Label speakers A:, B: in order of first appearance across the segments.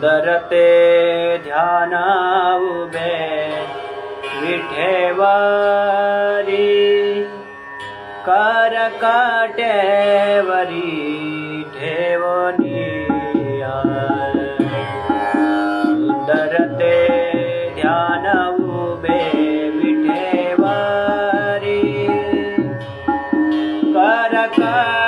A: સુંદર તે ધ્યાન ઉભે વિઠેવારી કર કાટે વરી ઠેવની સુંદર તે ધ્યાન ઉભે વિઠેવારી કર કાટે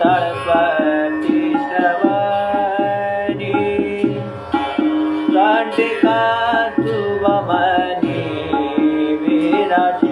A: सरस्वती श्रवणी। काण्डिका सुवमनि विराजि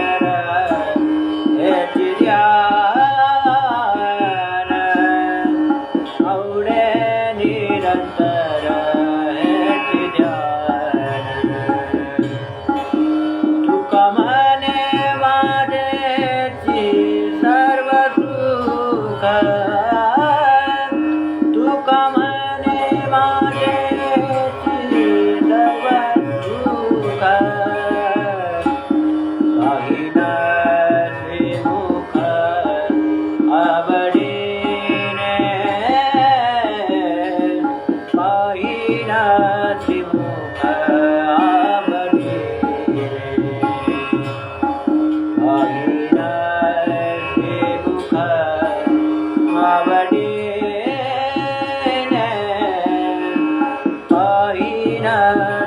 A: পারি না।